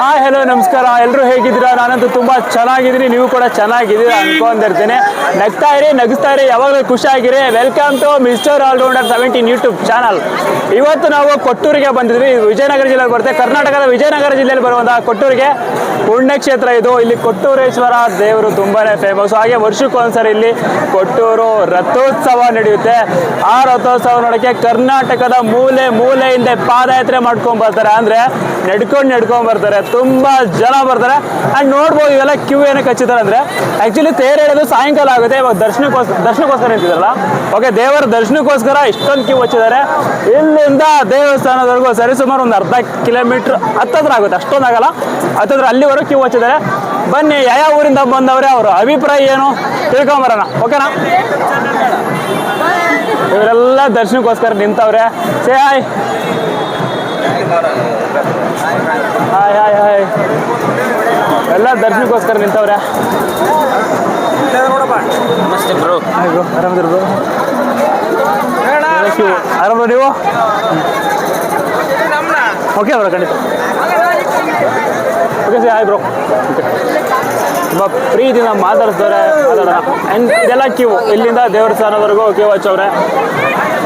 Hi hello ನಮಸ್ಕಾರ. ಎಲ್ಲರೂ ಹೇಗಿದ್ದೀರಾ? ನಾನಂತೂ ತುಂಬಾ ಚೆನ್ನಾಗಿದ್ದೀನಿ. ನೀವು ಕೂಡ ಚೆನ್ನಾಗಿದ್ದೀರಾ ಅನ್ಕೊಂಡಿರ್ತೇನೆ. ನಗ್ತಾ ಇರಿ, ನಗಿಸ್ತಾ ಇರಿ. ಯಾವಾಗಲೂ ಖುಷಿಯಾಗಿರಿ welcome to mister all rounder seventeen YouTube channel ಇವತ್ತು ನಾವು ಕೊಟ್ಟೂರಿಗೆ ಬಂದಿದ್ವಿ. ವಿಜಯನಗರ ಜಿಲ್ಲೆಗೆ ಬರುತ್ತೆ. ಕರ್ನಾಟಕದ ವಿಜಯನಗರ ಜಿಲ್ಲೆಯಲ್ಲಿ ಬರುವಂತಹ ಕೊಟ್ಟೂರಿಗೆ. ಪುಣ್ಯಕ್ಷೇತ್ರ ಇದು. ಇಲ್ಲಿ ಕೊಟ್ಟೂರೇಶ್ವರ ದೇವರು ತುಂಬಾನೇ ಫೇಮಸ್ ಹಾಗೆ ವರ್ಷಕ್ಕೊಂದ್ಸರಿ ಇಲ್ಲಿ ಕೊಟ್ಟೂರು ರಥೋತ್ಸವ ನಡೆಯುತ್ತೆ. ಆ ರಥೋತ್ಸವ ನೋಡಕ್ಕೆ ಕರ್ನಾಟಕದ ಮೂಲೆ ಮೂಲೆಯಿಂದ ಪಾದಯಾತ್ರೆ ಮಾಡ್ಕೊಂಡ್ ಬರ್ತಾರೆ. ಅಂದ್ರೆ ನಡ್ಕೊಂಡು ನಡ್ಕೊಂಡ್ ಬರ್ತಾರೆ. ತುಂಬಾ ಜನ ಬರ್ತಾರೆ. ಅಂಡ್ ನೋಡ್ಬೋದು ಇವೆಲ್ಲ ಕ್ಯೂ ಏನಕ್ಕೆ ಹಚ್ಚಿದ್ದಾರೆ ಅಂದ್ರೆ ಆಕ್ಚುಲಿ ತೇರು ಹೇಳೋದು ಸಾಯಂಕಾಲ ಆಗುತ್ತೆ. ಇವಾಗ ದರ್ಶನಕ್ಕೋಸ್ಕರ ದರ್ಶನಕ್ಕೋಸ್ಕರ ನಿಂತಿದ್ರಲ್ಲ ಓಕೆ ದೇವರ ದರ್ಶನಕ್ಕೋಸ್ಕರ ಇಷ್ಟೊಂದು ಕ್ಯೂ ಹಚ್ಚಿದ್ದಾರೆ. ಇಲ್ಲಿಂದ ದೇವಸ್ಥಾನದವರೆಗೂ ಸರಿಸುಮಾರು ಒಂದು ಅರ್ಧ ಕಿಲೋಮೀಟರ್ ಹತ್ತತ್ರ ಆಗುತ್ತೆ. ಅಷ್ಟೊಂದಾಗಲ್ಲ ಹತ್ತತ್ರ ಅಲ್ಲಿವರೆಗೂ ಕ್ಯೂ ಹಚ್ಚಿದ್ದಾರೆ ಬನ್ನಿ ಯಾವ ಯಾವ ಊರಿಂದ ಬಂದವ್ರೆ ಅವರು ಅಭಿಪ್ರಾಯ ಏನು? ತಿಳ್ಕೊಂಬರೋಣ. ಓಕೆನಾ? ಇವರೆಲ್ಲ ದರ್ಶನಕ್ಕೋಸ್ಕರ ನಿಂತವ್ರೆ. Say hi hi hi hi ಎಲ್ಲ ದರ್ಶನಕ್ಕೋಸ್ಕರ ನಿಂತವ್ರೆ. ನಮಸ್ತೆ ಬ್ರೋ. Hi bro? ಆರಾಮದಿರು ಬ್ರೋ ಆರಾಮ ನೀವು? ಓಕೆ ಬ್ರೋ ಖಂಡಿತ. Okay sir hi bro. ತುಂಬ ಪ್ರೀತಿಯಿಂದ ಮಾತಾಡ್ತಾರೆ ಮಾತಾಡೋಣ. ಆ್ಯಂಡ್ ಇದೆಲ್ಲ ಕ್ಯೂ, ಇಲ್ಲಿಂದ ದೇವಸ್ಥಾನದವರೆಗೂ ಕ್ಯೂ ಹಚ್ಚವ್ರೆ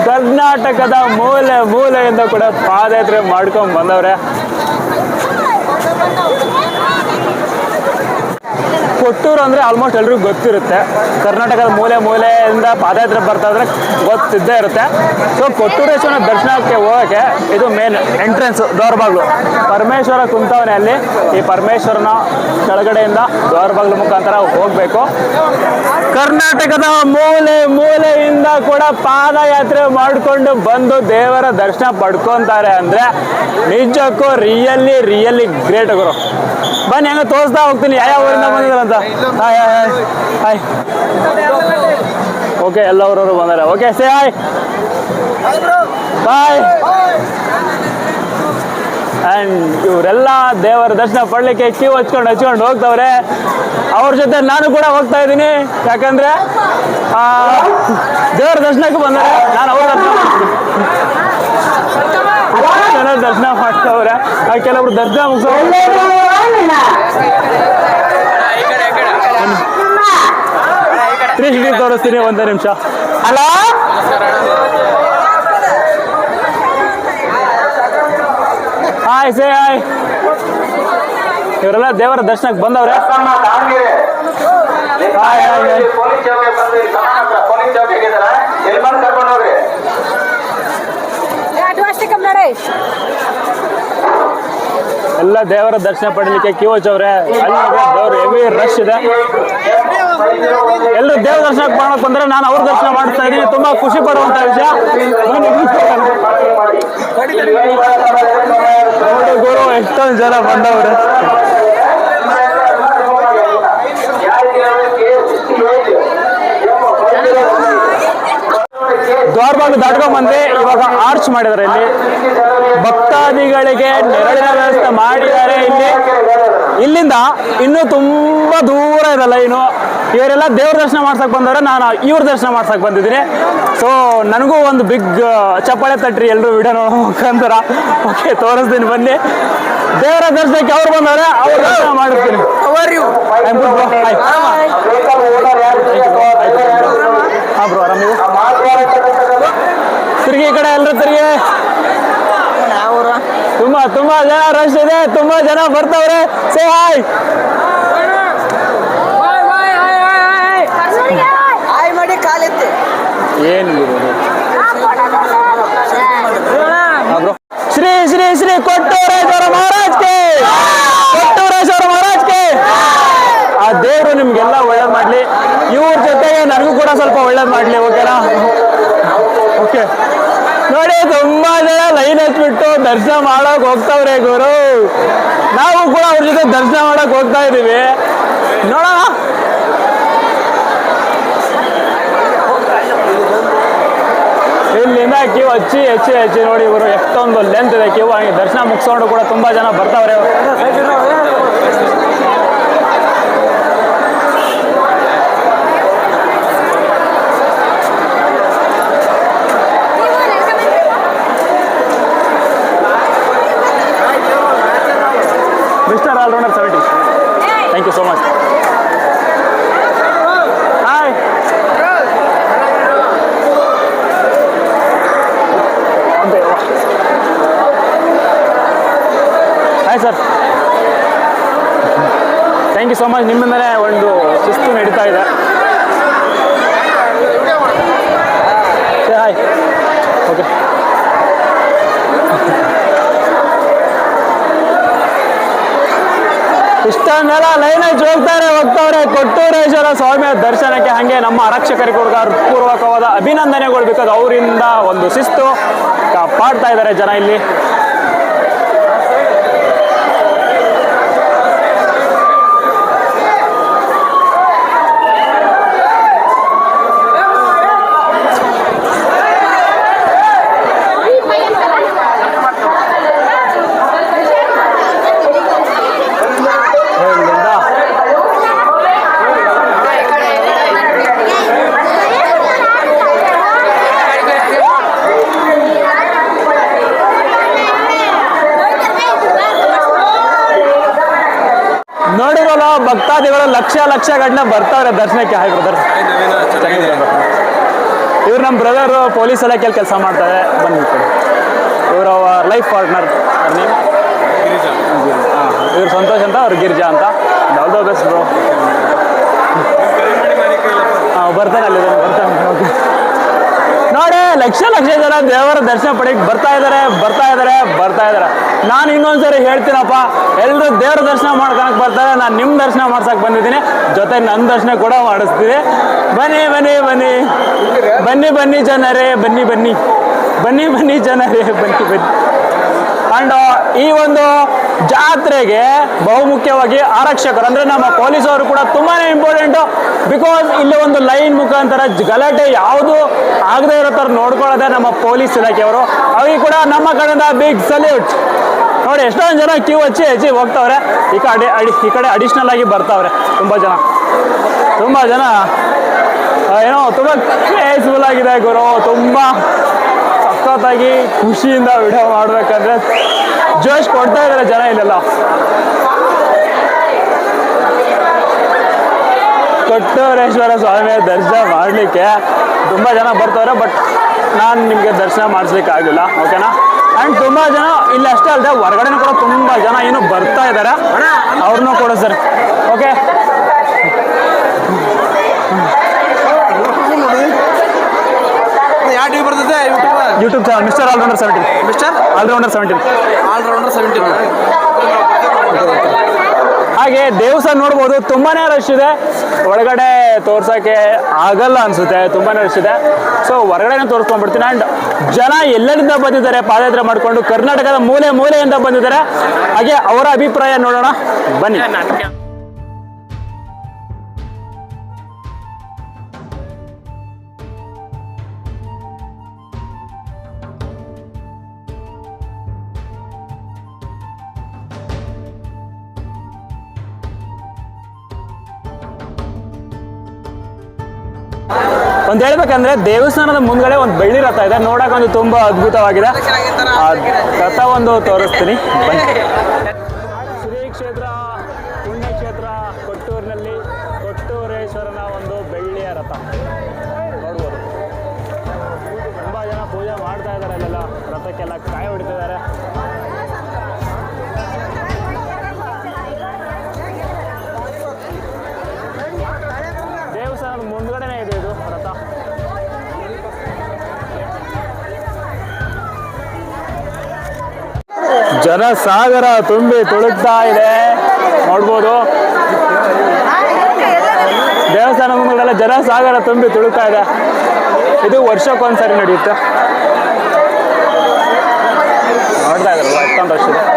ಕರ್ನಾಟಕದ ಮೂಲೆ ಮೂಲೆಯಿಂದ ಕೂಡ ಪಾದಯಾತ್ರೆ ಮಾಡ್ಕೊಂಡು ಬಂದವ್ರೆ. ಕೊಟ್ಟೂರು ಅಂದರೆ ಆಲ್ಮೋಸ್ಟ್ ಎಲ್ರಿಗೂ ಗೊತ್ತಿರುತ್ತೆ. ಕರ್ನಾಟಕದ ಮೂಲೆ ಮೂಲೆಯಿಂದ ಪಾದಯಾತ್ರೆ ಬರ್ತಾ ಇದ್ರೆ ಗೊತ್ತಿದ್ದೇ ಇರುತ್ತೆ. ಸೊ ಕೊಟ್ಟೂರೇಶ್ವರನ ದರ್ಶನಕ್ಕೆ ಹೋಗೋಕ್ಕೆ ಇದು ಮೇನ್ ಎಂಟ್ರೆನ್ಸ್ ದೋರ್ಬಾಗ್ಲು ಪರಮೇಶ್ವರ ಕುಂತವನೆ ಅಲ್ಲಿ ಈ ಪರಮೇಶ್ವರನ ಕೆಳಗಡೆಯಿಂದ ದೋರ್ಬಾಗ್ಲು ಮುಖಾಂತರ ಹೋಗಬೇಕು. ಕರ್ನಾಟಕದ ಮೂಲೆ ಮೂಲೆಯಿಂದ ಕೂಡ ಪಾದಯಾತ್ರೆ ಮಾಡಿಕೊಂಡು ಬಂದು ದೇವರ ದರ್ಶನ ಪಡ್ಕೊತಾರೆ ಅಂದ್ರೆ ನಿಜಕ್ಕೂ ರಿಯಲಿ ರಿಯಲಿ ಗ್ರೇಟ್ ಗುರು. ಬನ್ನಿ ಹಂಗ ತೋರಿಸ್ತಾ ಹೋಗ್ತೀನಿ. ಯಾವ ಊರಿಂದ ಬಂದಿದ್ರಂತ ಹಾಯ್ ಹಾಯ್ ಹಾಯ್ ಓಕೆ ಎಲ್ಲವರು ಬಂದಾರೆ. Okay say hi bye and ಇವರೆಲ್ಲ ದೇವರ ದರ್ಶನ ಪಡ್ಲಿಕ್ಕೆ ಕ್ಯೂ ಹಚ್ಕೊಂಡು ಹಚ್ಕೊಂಡು ಹೋಗ್ತವ್ರೆ. ಅವ್ರ ಜೊತೆ ನಾನು ಕೂಡ ಹೋಗ್ತಾ ಇದ್ದೀನಿ. ಯಾಕಂದ್ರೆ ದೇವರ ದರ್ಶನಕ್ಕೆ ಬಂದರೆ ನಾನು ಅವ್ರ ದರ್ಶನ ದರ್ಶನ ಮಾಡ್ತವ್ರೆ. ಕೆಲವರು ದರ್ಶನ ಮುಗಿಸ್ತೀನಿ ತೋರಿಸ್ತೀನಿ ಒಂದೇ ನಿಮಿಷ. ಹಲೋ? ಹಾಯ್ ಸೇ ಹಾಯ್ ಇವರೆಲ್ಲ ದೇವರ ದರ್ಶನಕ್ಕೆ ಬಂದವ್ರೆ. ಎಲ್ಲಿ ದೇವರ ದರ್ಶನ ಪಡಲಿಕ್ಕೆ ಕ್ಯೂ ಅಲ್ಲಿ ದೇವ್ರ ಹೆವಿ ರಶ್ ಇದೆ. ಎಲ್ಲರೂ ದೇವ್ರ ದರ್ಶನಕ್ಕೆ ಮಾಡಕ್ ಬಂದ್ರೆ ನಾನು ಅವ್ರ ದರ್ಶನ ಮಾಡ್ತಾ ಇದ್ದೀನಿ. ತುಂಬಾ ಖುಷಿ ಪಡುವಂತ ವಿಷಯ. ಬನ್ನಿ, ನೋಡಿ ಗುರು ಎಷ್ಟೊಂದು ಜನ ಬಂದವ್ರೆ. ದ್ವಾರಬಾಗಿಲು ದಾಟ್ಕೊಂಡ್ ಬಂದ್ರೆ ಇವಾಗ ಆರ್ಚ್ ಮಾಡಿದ್ದಾರೆ ಇಲ್ಲಿ. ಭಕ್ತಾದಿಗಳಿಗೆ ನೆರಳಿನ ವ್ಯವಸ್ಥೆ ಮಾಡಿದ್ದಾರೆ ಇಲ್ಲಿ. ಇಲ್ಲಿಂದ ಇನ್ನೂ ತುಂಬಾ ದೂರ ಇದೆ ಲೈನು ಇವರೆಲ್ಲ ದೇವ್ರ ದರ್ಶನ ಮಾಡ್ಸಕ್ ಬಂದವ್ರೆ. ನಾನು ಇವ್ರ ದರ್ಶನ ಮಾಡ್ಸಕ್ ಬಂದಿದ್ದೀನಿ. ಸೊ ನನಗೂ ಒಂದು ಬಿಗ್ ಚಪ್ಪಾಳೆ ತಟ್ರಿ ಎಲ್ಲರೂ ವಿಡಿಯೋ ನೋಡೋ ಮುಖಾಂತರ. ಓಕೆ ತೋರಿಸ್ತೀನಿ ಬನ್ನಿ. ದೇವರ ದರ್ಶನಕ್ಕೆ ಅವ್ರು ಬಂದವ್ರೆ. ಅವ್ರ ದರ್ಶನ ಮಾಡಿರ್ತೀನಿ. ಹಾ ಬ್ರೋ ಆರಾಮ್ ತಿರುಗಿ ಈ ಕಡೆ ಎಲ್ಲರೂ ತಿರುಗಿ. ತುಂಬಾ ತುಂಬಾ ಜನ ರಶ್ ಇದೆ. ತುಂಬಾ ಜನ ಬರ್ತವ್ರೆ. ಸೇ ಹಾಯ್ ಆಯ್ ಮಾಡಿ ಕಾಲೆತ್ತಿ. ಏನು ಶ್ರೀ ಶ್ರೀ ಶ್ರೀ ಕೊಟ್ಟೂರೇಶ್ವರ ಮಹಾರಾಜ್ಗೆ ಕೊಟ್ಟೂರೇಶ್ವರ ಕೇ! ಆ ದೇವರು ನಿಮ್ಗೆಲ್ಲ ಒಳ್ಳೇದ್ ಮಾಡ್ಲಿ. ಇವ್ರ ಜೊತೆಗೆ ನನಗೂ ಕೂಡ ಸ್ವಲ್ಪ ಒಳ್ಳೇದ್ ಮಾಡ್ಲಿ ಓಕೆನಾ? ಓಕೆ. ನೋಡಿ ತುಂಬಾ ಜನ ಲೈನ್ ಹಚ್ಬಿಟ್ಟು ದರ್ಶನ ಮಾಡಕ್ ಹೋಗ್ತಾವ್ರೆ ಗುರು. ನಾವು ಕೂಡ ಅವ್ರ ಜೊತೆ ದರ್ಶನ ಮಾಡಕ್ ಹೋಗ್ತಾ ಇದೀವಿ. ನೋಡೋಣ ಇಲ್ಲಿಂದ ಕ್ಯೂ ಹಚ್ಚಿ ಹೆಚ್ಚಿ ಹೆಚ್ಚಿ ನೋಡಿ ಇವರು ಎಷ್ಟೊಂದು ಲೆಂತ್ ಇದೆ. ಕ್ಯೂ ಹಾಗೆ ದರ್ಶನ ಮುಗಿಸ್ಕೊಂಡು ಕೂಡ ತುಂಬಾ ಜನ ಬರ್ತಾವ್ರೆ mister all rounder seventy thank you so much hi hi sir. Thank you so much ನಿಮ್ಮಿಂದಲೇ ಒಂದು ಶಿಸ್ತು ನಡೀತಾ ಇದೆ. ಹಾಯ್ ಓಕೆ ಇಷ್ಟನ್ನೆಲ್ಲ ಲೈನಾಗಿ ಜೋಗ್ತಾರೆ ಹೋಗ್ತವ್ರೆ. ಕೊಟ್ಟೂರೇಶ್ವರ ಸ್ವಾಮಿಯ ದರ್ಶನಕ್ಕೆ ಹಾಗೆ ನಮ್ಮ ಆರಕ್ಷಕರಿಗೆ ಕೂಡ ಪೂರ್ವಕವಾದ ಅಭಿನಂದನೆಗಳು ಬಿಕಾಸ್ ಅವರಿಂದ ಒಂದು ಶಿಸ್ತು ಕಾಪಾಡ್ತಾ ಇದ್ದಾರೆ ಜನ ಇಲ್ಲಿ ಇಲ್ಲಿಂದ ನೋಡಿರಲ್ಲ ಭಕ್ತಾದಿಗಳು ಲಕ್ಷ ಲಕ್ಷ ಗಂಟೆ ಬರ್ತಾವ್ರೆ ದರ್ಶನಕ್ಕೆ. ಹಾಯ್ ಬ್ರದರ್ ಇವ್ರು ನಮ್ಮ ಬ್ರದರ್ ಪೊಲೀಸ್ ಇಲಾಖೆಯಲ್ಲಿ ಕೆಲಸ ಮಾಡ್ತಾರೆ. ಬನ್ನಿ ಇವ್ರ ಲೈಫ್ ಪಾರ್ಟ್ನರ್ ಇವ್ರು ಸಂತೋಷ್ ಅಂತ, ಅವ್ರು ಗಿರಿಜಾ ಅಂತ. ಆಲ್ ದ ಬೆಸ್ಟ್ ಬ್ರೋ ಹಾಂ ಬರ್ತಾನೆ ಅಲ್ಲಿ ಬರ್ತಾನೆ ಓಕೆ ನೋಡಿ, ಲಕ್ಷ ಲಕ್ಷ ಜನ ದೇವರ ದರ್ಶನ ಪಡೆಯಕ್ಕೆ ಬರ್ತಾ ಇದ್ದಾರೆ ಬರ್ತಾ ಇದ್ದಾರೆ ಬರ್ತಾ ಇದ್ದಾರೆ ನಾನು ಇನ್ನೊಂದ್ಸರಿ ಹೇಳ್ತೀನಪ್ಪ ಎಲ್ಲರೂ ದೇವ್ರ ದರ್ಶನ ಮಾಡ್ಕೊಳಕ್ ಬರ್ತಾರೆ, ನಾನು ನಿಮ್ಮ ದರ್ಶನ ಮಾಡ್ಸಕ್ ಬಂದಿದ್ದೀನಿ. ಜೊತೆ ನನ್ನ ದರ್ಶನ ಕೂಡ ಮಾಡಿಸ್ತೀನಿ ಬನ್ನಿ ಬನ್ನಿ ಬನ್ನಿ. ಬನ್ನಿ ಬನ್ನಿ ಜನರೇ, ಬನ್ನಿ ಬನ್ನಿ. ಬನ್ನಿ ಬನ್ನಿ ಜನರೇ, ಬನ್ನಿ ಬನ್ನಿ. ಅಂಡ್ ಈ ಒಂದು ಜಾತ್ರೆಗೆ ಬಹುಮುಖ್ಯವಾಗಿ ಆರಕ್ಷಕರು, ಅಂದ್ರೆ ನಮ್ಮ ಪೊಲೀಸವರು ಕೂಡ ತುಂಬಾ ಇಂಪಾರ್ಟೆಂಟು ಬಿಕಾಸ್ ಇಲ್ಲಿ ಒಂದು ಲೈನ್ ಮುಖಾಂತರ ಗಲಾಟೆ ಯಾವುದು ಆಗದೆ ಇರೋ ಥರ ನೋಡ್ಕೊಳ್ಳೋದೇ ನಮ್ಮ ಪೊಲೀಸ್ ಇಲಾಖೆಯವರು. ಅವರಿಗೆ ಕೂಡ ನಮ್ಮ ಕಡೆಯಿಂದ ಬಿಗ್ ಸಲ್ಯೂಟ್ ನೋಡಿ ಎಷ್ಟೊಂದು ಜನ ಕ್ಯೂ ಹಚ್ಚಿ ಹಚ್ಚಿ ಹೋಗ್ತಾವ್ರೆ. ಈ ಕಡೆ ಅಡಿ, ಈ ಕಡೆ ಅಡಿಷ್ನಲ್ ಆಗಿ ಬರ್ತಾವ್ರೆ ತುಂಬ ಜನ. ತುಂಬ ಜನ. ಏನೋ ತುಂಬ ಕೇಸ್ಫುಲ್ ಆಗಿದೆ ಗುರು, ತುಂಬ ಸಖತ್ತಾಗಿ ಖುಷಿಯಿಂದ ವಿಡಿಯೋ ಮಾಡ್ಬೇಕಂದ್ರೆ ಜೋಶ್ ಕೊಡ್ತಾ ಇದ್ದಾರೆ ಜನ ಇಲ್ಲೆಲ್ಲ. ಕೊಟ್ಟೂರೇಶ್ವರ ಸ್ವಾಮಿಯ ದರ್ಶನ ಮಾಡಲಿಕ್ಕೆ ತುಂಬ ಜನ ಬರ್ತಾರೆ ಬಟ್ ನಾನು ನಿಮಗೆ ದರ್ಶನ ಮಾಡಿಸ್ಲಿಕ್ಕೆ ಆಗಿಲ್ಲ ಓಕೆನಾ ಆ್ಯಂಡ್ ತುಂಬ ಜನ ಇಲ್ಲಿ ಅಷ್ಟೇ ಅಲ್ಲದೆ ಹೊರಗಡೆನೂ ಕೂಡ ತುಂಬ ಜನ ಏನು ಬರ್ತಾ ಇದ್ದಾರೆ ಅವ್ರನ್ನೂ ಕೂಡ ಸರ್. ಓಕೆ ಯಾವ ಟಿವಿ ಬರ್ತದೆ? YouTube YouTube channel mister all rounder seventeen mister all rounder seventeen all rounder seventeen ಹಾಗೆ ದೇವಸ್ಥಾನ ನೋಡ್ಬೋದು, ತುಂಬಾನೇ ರಶ್ ಇದೆ. ಒಳಗಡೆ ತೋರ್ಸೋಕ್ಕೆ ಆಗಲ್ಲ ಅನ್ಸುತ್ತೆ, ತುಂಬಾನೇ ರಶ್ ಇದೆ. ಸೊ ಹೊರಗಡೆನೇ ತೋರಿಸ್ಕೊಂಡ್ಬಿಡ್ತೀನಿ. ಆ್ಯಂಡ್ ಜನ ಎಲ್ಲರಿಂದ ಬಂದಿದ್ದಾರೆ, ಪಾದಯಾತ್ರೆ ಮಾಡಿಕೊಂಡು, ಕರ್ನಾಟಕದ ಮೂಲೆ ಮೂಲೆಯಿಂದ ಬಂದಿದ್ದಾರೆ. ಹಾಗೆ ಅವರ ಅಭಿಪ್ರಾಯ ನೋಡೋಣ. ಬನ್ನಿ. ಒಂದು ಹೇಳ್ಬೇಕಂದ್ರೆ ದೇವಸ್ಥಾನದ ಮುಂದ್ಗಡೆ ಒಂದು ಬೆಳ್ಳಿ ರಥ ಇದೆ. ನೋಡಕ್ ಒಂದು ತುಂಬಾ ಅದ್ಭುತವಾಗಿದೆ. ರಥ ಒಂದು ತೋರಿಸ್ತೀನಿ. ಜನಸಾಗರ ತುಂಬಿ ತುಳುಕ್ತಾ ಇದೆ. ನೋಡ್ಬೋದು. ದೇವಸ್ಥಾನ ಮುಂದೆಲ್ಲ ಜನಸಾಗರ ತುಂಬಿ ತುಳುಕ್ತಾ ಇದೆ. ಇದು ವರ್ಷಕ್ಕೊಂದ್ಸರಿ ನಡೆಯುತ್ತೆ. ನೋಡ್ತಾ ಇದ್ರಲ್ಲ ಎಷ್ಟೊಂದು ವರ್ಷ ಇದೆ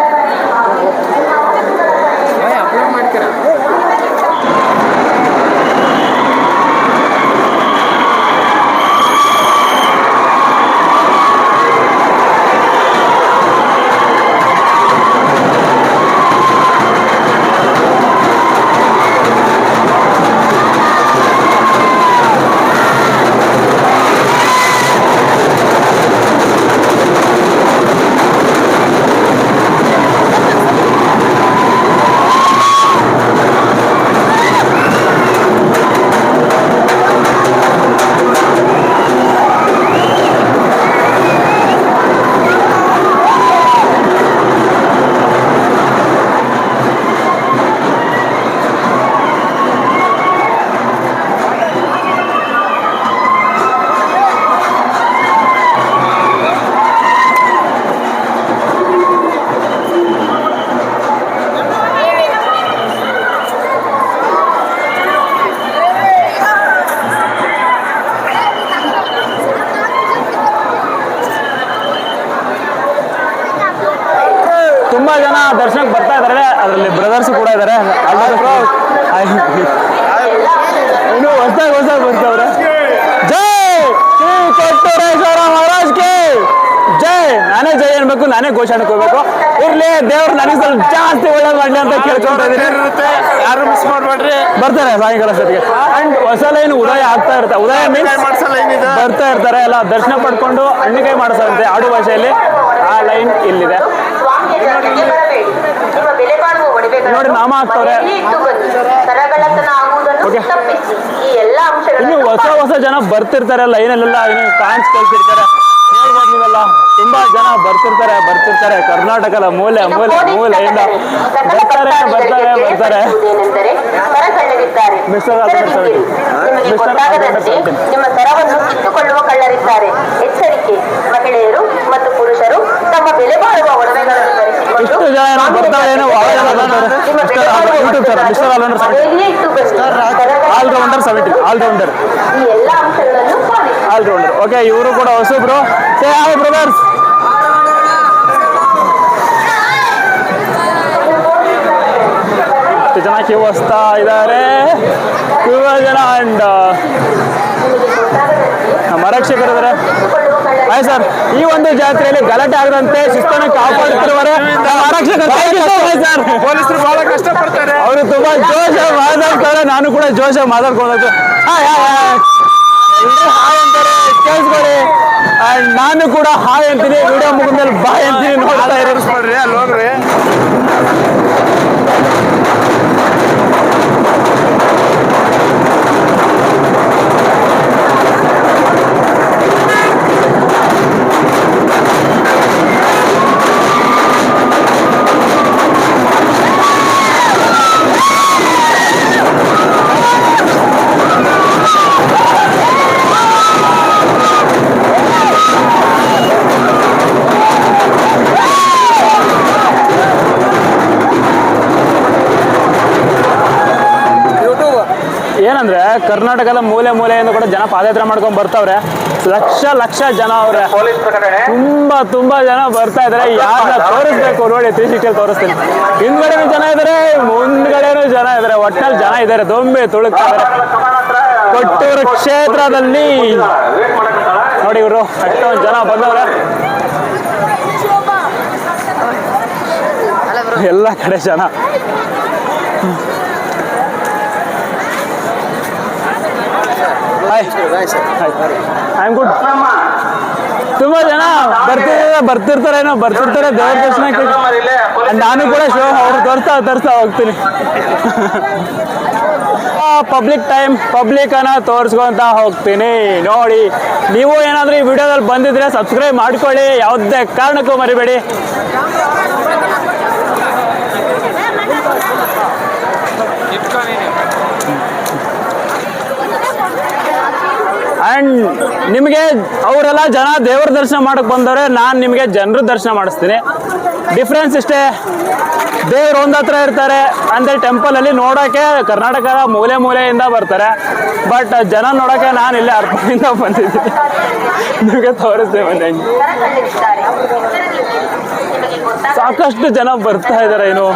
ನಾನೇ ಘೋಷಣೆ ಕೊಡ್ಬೇಕು. ಇರ್ಲಿ ದೇವ್ರು ನನಗೆ ಸ್ವಲ್ಪ ಜಾಸ್ತಿ ಒಳ್ಳೆ ಮಾಡಲಿ ಅಂತ ಕೇಳ್ಕೊಂತ ಇದೀನಿ ಯಾರು ಮಿಸ್ ಮಾಡ್ಬೇಡ್ರಿ? ಬರ್ತಾರೆ ಸಾಯಂಕಾಲ ಸತಿಗೆ ಅಂಡ್ ಹೊಸ ಲೈನ್ ಉದಯ ಆಗ್ತಾ ಇರ್ತಾರೆ ಉದಯ ಮೀನ್ಸ್ ಬರ್ತಾ ಇರ್ತಾರೆ ಎಲ್ಲ ದರ್ಶನ ಪಡ್ಕೊಂಡು ಹಣ್ಣಿಕಾಯಿ ಮಾಡಿಸಂತೆ ಆಡು ಭಾಷೆಯಲ್ಲಿ ಆ ಲೈನ್ ಇಲ್ಲಿದೆ. ನೋಡಿ, ನಾಮ ಆಗ್ತವ್ರೆ ಇನ್ನು ಹೊಸ ಹೊಸ ಜನ ಬರ್ತಿರ್ತಾರೆ ಲೈನಲ್ಲೆಲ್ಲ ಕಳ್ಸಿರ್ತಾರೆ ನೋಡ್ಬೋದು ನೀವೆಲ್ಲ ತುಂಬಾ ಜನ ಬರ್ತಿರ್ತಾರೆ ಬರ್ತಿರ್ತಾರೆ. ಕರ್ನಾಟಕದ ಮೂಲೆ ಮೂಲೆ ಮೂಲೆಯಿಂದ ಬರ್ತಾರೆ ಬರ್ತಾರೆ ಬರ್ತಾರೆ. ಸರಕಳ್ಳರಿದ್ದಾರೆ ಮಿಸ್ಟರ್ ನಿಮ್ಮ ಸರವನ್ನು ಕಿತ್ತುಕೊಳ್ಳುವ ಕಳ್ಳರಿದ್ದಾರೆ. ಎಚ್ಚರಿಕೆ ಮಹಿಳೆಯರು ಮತ್ತು ಪುರುಷರು ತಮ್ಮ ಬೆಲೆ ಬಾಳುವ ಒಡವೆಗಳನ್ನು ಧರಿಸಿಕೊಂಡು ಜನ ಏನೋ ಬರ್ತಾರೆ ಬರ್ತಾರೆ. YouTube sir mister all rounder all rounder seventy all rounder ಈ ಎಲ್ಲ ಅಂಶಗಳನ್ನು ಪಾಲಿಸಿ. ಆಲ್ರೌಂಡರ್ ಓಕೆ ಇವರು ಕೂಡ ಹೊಸಬ್ರು. ಸೇ hi, brothers. ಎಷ್ಟು ಜನ ಕ್ಯೂ ವಸ್ತಾ ಇದ್ದಾರೆ. ತುಂಬ ಜನ ಅಂಡ್ ನಮ್ಮ ಆರಕ್ಷಕರು ಇದ್ದಾರೆ ಹಾಯ್ ಸರ್ ಈ ಒಂದು ಜಾತ್ರೆಯಲ್ಲಿ ಗಲಾಟೆ ಆಗದಂತೆ ಶಿಸ್ತನ್ನು ಕಾಪಾಡುತ್ತಿರುವರೆ ಆರಕ್ಷಕರು ಸರ್. ಪೊಲೀಸರು ಬಹಳ ಕಷ್ಟಪಡ್ತಾರೆ. ಅವರು ತುಂಬಾ ಜೋಶ ಮಾತಾಡ್ತಾರೆ ನಾನು ಕೂಡ ಜೋಶ ಮಾತಾಡ್ಕೊಂಡು ಹಾಯ್ ಹಾಯ್ ಎಲ್ರು ಹಾಯ್ ಅಂತಾರೆ, ಕೇಳಿಸ್ಕೊಳ್ಳಿ. ಅಂಡ್ ನಾನು ಕೂಡ ಹಾಯ್ ಅಂತೀನಿ, ವಿಡಿಯೋ ಮುಗಿದ್ಮೇಲೆ ಬಾಯ್ ಅಂತೀನಿ ನೋಡ್ತಾ ಇರೋದು ಅಲ್ಲಿ ಹೋಗ್ರಿ ಕರ್ನಾಟಕದ ಮೂಲೆ ಮೂಲೆಯಿಂದ ಕೂಡ ಜನ ಪಾದಯಾತ್ರೆ ಮಾಡ್ಕೊಂಡು ಬರ್ತಾವ್ರೆ. ಲಕ್ಷ ಲಕ್ಷ ಜನ ಅವ್ರೆ. ತುಂಬಾ ತುಂಬಾ ಜನ ಬರ್ತಾ ಇದಾರೆ. ಯಾರ ತೋರಿಸ್ಬೇಕು ನೋಡಿ ತ್ರೀ ಸಿಕ್ಸ್ಟಿಯಲ್ಲಿ ತೋರಿಸ್ತೀನಿ. ಹಿಂದ್ಗಡೆನೂ ಜನ ಇದಾರೆ ಮುಂದ್ಗಡೆನೂ ಜನ ಇದಾರೆ. ಒಟ್ಟಲ್ಲಿ ಜನ ಇದಾರೆ ದೊಂಬೆ ತುಳುಕ್ತಾ ಇದಾರೆ ಕೊಟ್ಟೂರು ಕ್ಷೇತ್ರದಲ್ಲಿ ನೋಡಿ ಇವರು ಅಷ್ಟೊಂದು ಜನ ಬಂದವ್ರೆ. ಎಲ್ಲ ಕಡೆ ಜನ. ಹಾಯ್ ಐ ಆಮ್ ಗುಡ್ ತುಂಬಾ ಜನ ಬರ್ತಿರ್ತಾರೆ ಬರ್ತಿರ್ತಾರೇನೋ ಬರ್ತಿರ್ತಾರೆ ದೇವ್ರ ದರ್ಶನಕ್ಕೆ ನಾನು ಕೂಡ ಶೋ ಅವ್ರು ತೋರಿಸ್ತಾ ತೋರಿಸ್ತಾ ಹೋಗ್ತೀನಿ. ಪಬ್ಲಿಕ್ ಟೈಮ್ ಪಬ್ಲಿಕ್ ಅನ್ನ ತೋರಿಸ್ಕೊಂತ ಹೋಗ್ತೀನಿ. ನೋಡಿ ನೀವು ಏನಾದ್ರೂ ಈ ವಿಡಿಯೋದಲ್ಲಿ ಬಂದಿದ್ರೆ ಸಬ್ಸ್ಕ್ರೈಬ್ ಮಾಡ್ಕೊಳ್ಳಿ. ಯಾವುದೇ ಕಾರಣಕ್ಕೂ ಮರಿಬೇಡಿ. ಅಂಡ್ ನಿಮಗೆ ಅವರೆಲ್ಲ ಜನ ದೇವ್ರ ದರ್ಶನ ಮಾಡಕ್ಕೆ ಬಂದವ್ರೆ, ನಾನು ನಿಮಗೆ ಜನರ ದರ್ಶನ ಮಾಡಿಸ್ತೀನಿ. ಡಿಫ್ರೆನ್ಸ್ ಇಷ್ಟೇ. ದೇವ್ರು ಒಂದತ್ರ ಇರ್ತಾರೆ, ಅಂದರೆ ಟೆಂಪಲ್ ಅಲ್ಲಿ ನೋಡೋಕೆ ಕರ್ನಾಟಕದ ಮೂಲೆ ಮೂಲೆಯಿಂದ ಬರ್ತಾರೆ. ಬಟ್ ಜನ ನೋಡೋಕೆ ನಾನು ಇಲ್ಲಿ ಅರ್ಪಣೆಯಿಂದ ಬಂದಿದ್ದೀನಿ. ನಿಮಗೆ ತೋರಿಸ್ತೇವೆ ಸಾಕಷ್ಟು ಜನ ಬರ್ತಾ ಇದ್ದಾರೆ ಏನು.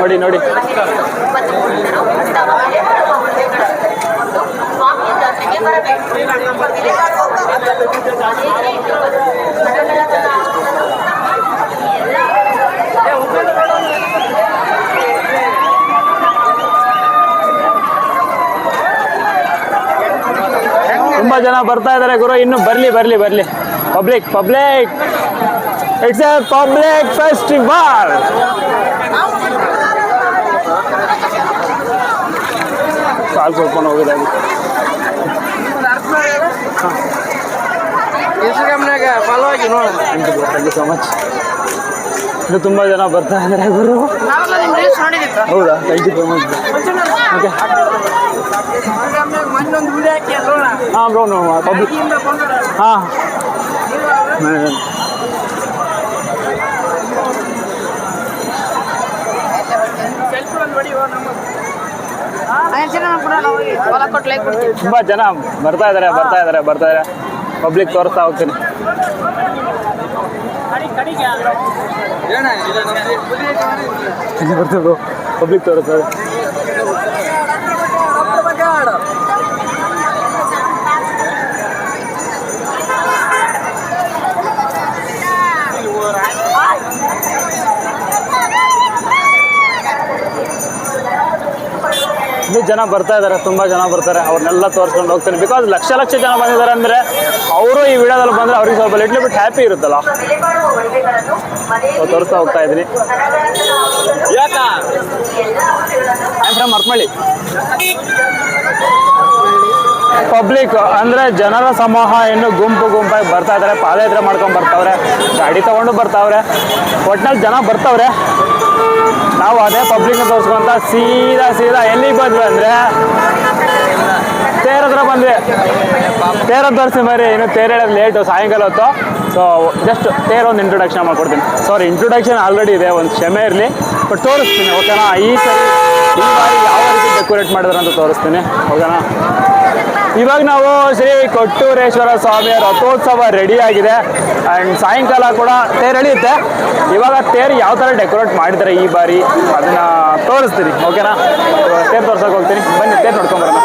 ನೋಡಿ ನೋಡಿ ಮಹಿಳೆಯರು ಮತ್ತು ಪುರುಷರು ತಮ್ಮ ಬೆಲೆ ಬಾಳುವ ಒಡವೆಗಳನ್ನು ಧರಿಸಿಕೊಂಡು ಸ್ವಾಮಿಯ ಜಾತ್ರೆಗೆ ಬರಬೇಕು ನಿಮ್ಮ ಬೆಲೆ ಬಾಳುವ ಒಡವೆಗಳನ್ನು ಮನೆಯಲ್ಲಿಯೇ ಇಟ್ಟು ಬನ್ನಿ. ಸರಗಳತನ ಆಗುವುದನ್ನು ತಪ್ಪಿಸಿ ಈ ಎಲ್ಲ ತುಂಬಾ ಜನ ಬರ್ತಾ ಇದ್ದಾರೆ ಗುರು. ಇನ್ನು ಬರ್ಲಿ ಬರ್ಲಿ ಬರ್ಲಿ. Public public it's a public festival call ಕೊಡ್ಕೊಂಡು ಹೋಗಿದ್ದಾಗಿ ಇನ್ಸ್ಟಾಗ್ರಾಮ್ನಾಗ ಫಾಲೋ ಆಗಿ ನೋಡೋಣ. ಥ್ಯಾಂಕ್ ಯು ಸೊ ಮಚ್ ಇದು ತುಂಬ ಜನ ಬರ್ತಾ ಇದ್ದಾರೆ ಗುರು. ನಿಮ್ಮ ಹೌದಾ? Thank you so much okay ಒಂದು ಹಾಂ ಬ್ರೋ ನೋ ಪಬ್ಲಿಕ್ ಹಾಂ. ತುಂಬ ಜನ ಬರ್ತಾ ಇದ್ದಾರೆ ಬರ್ತಾ ಇದ್ದಾರೆ ಬರ್ತಾ ಇದ್ದಾರೆ ಪಬ್ಲಿಕ್ ತೋರಿಸ್ತಾ ಹೋಗ್ತೀನಿ. ಪಬ್ಲಿಕ್ ತೋರಿಸೋದು ಇನ್ನೂ ಜನ ಬರ್ತಾ ಇದ್ದಾರೆ ತುಂಬ ಜನ ಬರ್ತಾರೆ. ಅವ್ರನ್ನೆಲ್ಲ ತೋರಿಸ್ಕೊಂಡು ಹೋಗ್ತೀನಿ. ಬಿಕಾಸ್ ಲಕ್ಷ ಲಕ್ಷ ಜನ ಬಂದಿದ್ದಾರೆ ಅಂದರೆ ಅವರು ಈ ವಿಡಿಯೋದಲ್ಲಿ ಬಂದರೆ ಅವ್ರಿಗೆ ಸ್ವಲ್ಪ ಲಿಟ್ಲ್ ಬಿಟ್ ಹ್ಯಾಪಿ ಇರುತ್ತಲ್ಲ. ತೋರಿಸ್ತಾ ಹೋಗ್ತಾ ಇದ್ದೀನಿ. ಫ್ರಮ್ ಮರ್ಮಳ್ಳಿ ಪಬ್ಲಿಕ್ ಅಂದರೆ ಜನರ ಸಮೂಹ ಇನ್ನು ಗುಂಪು ಗುಂಪಾಗಿ ಬರ್ತಾ ಇದ್ದಾರೆ ಪಾದಯಾತ್ರೆ ಮಾಡ್ಕೊಂಡು ಬರ್ತಾವ್ರೆ ಗಾಡಿ ತಗೊಂಡು ಬರ್ತಾವ್ರೆ. ಒಟ್ನಲ್ಲಿ ಜನ ಬರ್ತಾವ್ರೆ. ನಾವು ಅದೇ ಪಬ್ಲಿಕ್ನ ತೋರಿಸ್ಕೊಂತ ಸೀದಾ ಸೀದಾ ಎಲ್ಲಿಗೆ ಬಂದ್ವಿ ಅಂದರೆ ತೇರ ಹತ್ರ ಬಂದ್ವಿ. ತೇರ ತೋರಿಸಿ ಮರಿ ಇನ್ನು ತೇರು ಹೇಳೋದು ಲೇಟು ಸಾಯಂಕಾಲ ಹೊತ್ತು. ಸೊ ಜಸ್ಟ್ ತೇರ್ ಒಂದು ಇಂಟ್ರೊಡಕ್ಷನ್ ಮಾಡ್ಕೊಡ್ತೀನಿ. ಸಾರಿ ಇಂಟ್ರೊಡಕ್ಷನ್ ಆಲ್ರೆಡಿ ಇದೆ, ಒಂದು ಕ್ಷಮೆ ಇರಲಿ. ಬಟ್ ತೋರಿಸ್ತೀನಿ, ಓಕೆನಾ? ಈ ಸರಿ ಈ ಬಾರಿ ಯಾವ ರೀತಿ ಡೆಕೋರೇಟ್ ಮಾಡಿದ್ರೆ ಅಂತ ತೋರಿಸ್ತೀನಿ, ಓಕೆನಾ? ಇವಾಗ ನಾವು ಶ್ರೀ ಕೊಟ್ಟೂರೇಶ್ವರ ಸ್ವಾಮಿಯ ರಥೋತ್ಸವ ರೆಡಿ ಆಗಿದೆ. ಆ್ಯಂಡ್ ಸಾಯಂಕಾಲ ಕೂಡ ತೇರು ಎಳೆಯುತ್ತೆ. ಇವಾಗ ತೇರು ಯಾವ ಥರ ಡೆಕೋರೇಟ್ ಮಾಡಿದ್ದಾರೆ ಈ ಬಾರಿ ಅದನ್ನು ತೋರಿಸ್ತೀನಿ ಓಕೆನಾ? ತೇರು ತೋರ್ಸೋಕೆ ಹೋಗ್ತೀನಿ. ಬನ್ನಿ, ತೇರು ನೋಡ್ಕೊಂಬರೋಣ.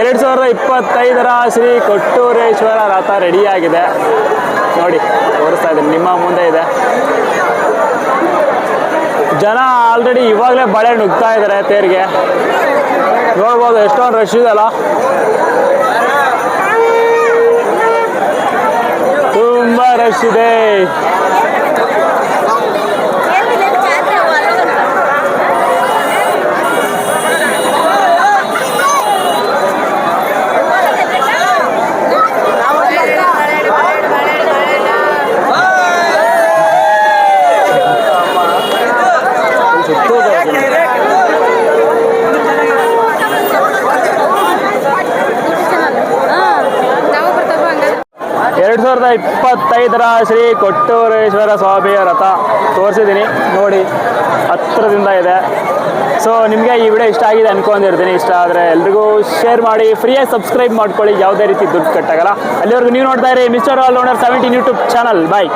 ಎರಡು ಸಾವಿರದ ಇಪ್ಪತ್ತೈದರ ಶ್ರೀ ಕೊಟ್ಟೂರೇಶ್ವರ ರಥ ರೆಡಿಯಾಗಿದೆ ನೋಡಿ, ತೋರಿಸ್ತಾ ಇದ್ದೀನಿ, ನಿಮ್ಮ ಮುಂದೆ ಇದೆ. ಜನ ಆಲ್ರೆಡಿ ಇವಾಗಲೇ ಬಳೆ ನುಗ್ತಾ ಇದ್ದಾರೆ ತೇರಿಗೆ. ನೋಡ್ಬೋದು, ಎಷ್ಟೊಂದು ರಶ್ ಇದೆಲ್ಲ ತುಂಬ ಇಪ್ಪತ್ತೈದರ ಶ್ರೀ ಕೊಟ್ಟೂರೇಶ್ವರ ಸ್ವಾಮಿಯ ರಥ ತೋರಿಸಿದ್ದೀನಿ. ನೋಡಿ ಹತ್ತಿರದಿಂದ ಇದೆ. ಸೊ ನಿಮಗೆ ಈ ವಿಡಿಯೋ ಇಷ್ಟ ಆಗಿದೆ ಅನ್ಕೊಂಡಿರ್ತೀನಿ. ಇಷ್ಟ ಆದರೆ ಎಲ್ರಿಗೂ ಶೇರ್ ಮಾಡಿ. ಫ್ರೀಯಾಗಿ ಸಬ್ಸ್ಕ್ರೈಬ್ ಮಾಡ್ಕೊಳ್ಳಿ. ಯಾವುದೇ ರೀತಿ ದುಡ್ಡು ಕಟ್ಟಾಗಲ್ಲ ಅಲ್ಲಿವರೆಗೂ ನೀವು ನೋಡ್ತಾ ಇರಿ mister all rounder seventeen YouTube channel bye